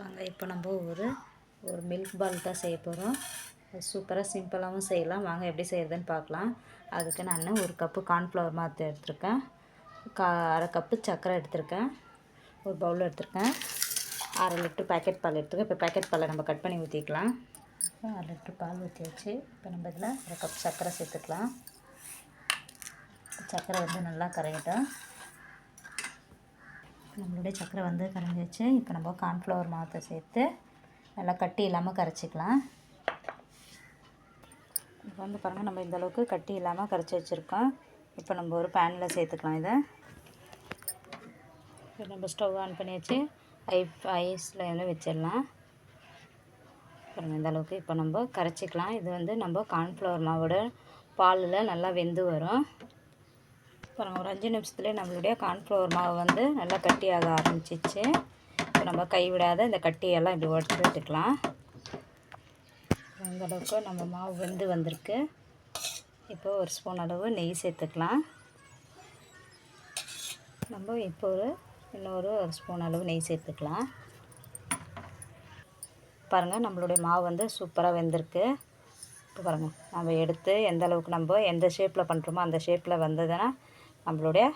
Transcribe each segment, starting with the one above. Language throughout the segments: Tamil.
வாங்க இப்போ நம்ம ஒரு ஒரு மில்க் பால் தான் செய்ய போகிறோம் சூப்பராக சிம்பிளாகவும் செய்யலாம். வாங்க எப்படி செய்கிறதுன்னு பார்க்கலாம். அதுக்கு நான் ஒரு கப்பு கார்ன்ஃப்ளவர் மாற்று எடுத்திருக்கேன். கா அரை கப்பு சர்க்கரை எடுத்திருக்கேன். ஒரு பவுல் எடுத்திருக்கேன். அரை லிட்டர் பேக்கெட் பால் எடுத்துருக்கேன். இப்போ பேக்கெட் பாலை நம்ம கட் பண்ணி ஊற்றிக்கலாம் இப்போ அரை லிட்டர் பால் ஊற்றியாச்சு இப்போ நம்ம இதில் அரை கப் சர்க்கரை சேர்த்துக்கலாம். சர்க்கரை வந்து நல்லா கரையிட்டோம். நம்மளுடைய சர்க்கரை வந்து கரைஞ்சிச்சு இப்போ நம்ம கார்ன்ஃப்ளவர் மாவத்தை சேர்த்து நல்லா கட்டி இல்லாமல் கரைச்சிக்கலாம். இப்போ வந்து பாருங்கள் நம்ம இந்தளவுக்கு கட்டி இல்லாமல் கரைச்சி வச்சுருக்கோம். இப்போ நம்ம ஒரு பேனில் சேர்த்துக்கலாம் இதை. இப்போ நம்ம ஸ்டவ் ஆன் பண்ணி வச்சு ஐ ஐஸில் எல்லாம் வச்சிடலாம். பாருங்கள் இந்த அளவுக்கு இப்போ நம்ம கரைச்சிக்கலாம். இது வந்து நம்ம கார்ன்ஃப்ளவர் மாவோட பாலில் நல்லா வெந்து வரும். பாருங்கள் ஒரு அஞ்சு நிமிஷத்துலேயே நம்மளுடைய கார்ன்ஃப்ளவர் மாவு வந்து நல்லா கட்டியாக ஆரம்பிச்சிச்சு. இப்போ நம்ம கைவிடாத இந்த கட்டியெல்லாம் இப்படி உடச்சி விட்டுக்கலாம் அந்தளவுக்கு நம்ம மாவு வெந்து வந்திருக்கு. இப்போ ஒரு ஸ்பூன் அளவு நெய் சேர்த்துக்கலாம். நம்ம இப்போ ஒரு இன்னொரு ஒரு ஸ்பூன் அளவு நெய் சேர்த்துக்கலாம். பாருங்கள் நம்மளுடைய மாவு வந்து சூப்பராக வெந்திருக்கு. இப்போ பாருங்கள் நம்ம எடுத்து எந்த அளவுக்கு நம்ம எந்த ஷேப்பில் பண்ணுறோமோ அந்த ஷேப்பில் வந்ததுன்னா நம்மளுடைய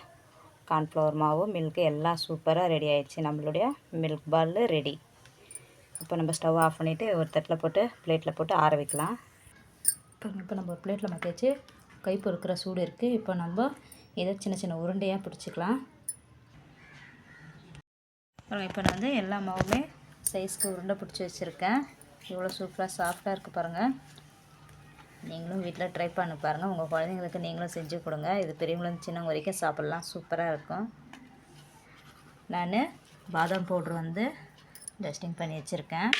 கார்ன்ஃப்ளவர் மாவு மில்க்கு எல்லாம் சூப்பராக ரெடி ஆயிடுச்சு. நம்மளுடைய மில்க் பால் ரெடி இப்போ நம்ம ஸ்டவ் ஆஃப் பண்ணிவிட்டு ஒரு தட்டில் போட்டு பிளேட்டில் போட்டு ஆற வைக்கலாம். இப்போ இப்போ நம்ம ஒரு பிளேட்டில் மாற்றி கை பொறுக்கிற சூடு இருக்குது இப்போ நம்ம இதை சின்ன சின்ன உருண்டையாக பிடிச்சிக்கலாம். அப்புறம் இப்போ நான் வந்து எல்லா மாவுமே சைஸ்க்கு உருண்டை பிடிச்சி வச்சுருக்கேன். இவ்வளோ சூப்பராக சாஃப்டாக இருக்குது பாருங்கள் நீங்களும் வீட்டில் ட்ரை பண்ணி பாருங்கள் உங்கள் குழந்தைங்களுக்கு நீங்களும் செஞ்சு கொடுங்க. இது பெரியவங்களும் சின்னவங்க வரைக்கும் சாப்பிட்லாம். சூப்பராக இருக்கும். நான் பாதாம் பவுட்ரு வந்து டஸ்டிங் பண்ணி வச்சுருக்கேன்.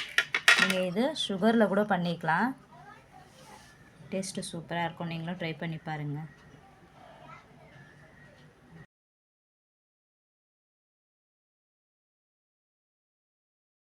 நீங்கள் இது சுகரில் கூட பண்ணிக்கலாம். டேஸ்ட்டு சூப்பராக இருக்கும். நீங்களும் ட்ரை பண்ணி பாருங்கள்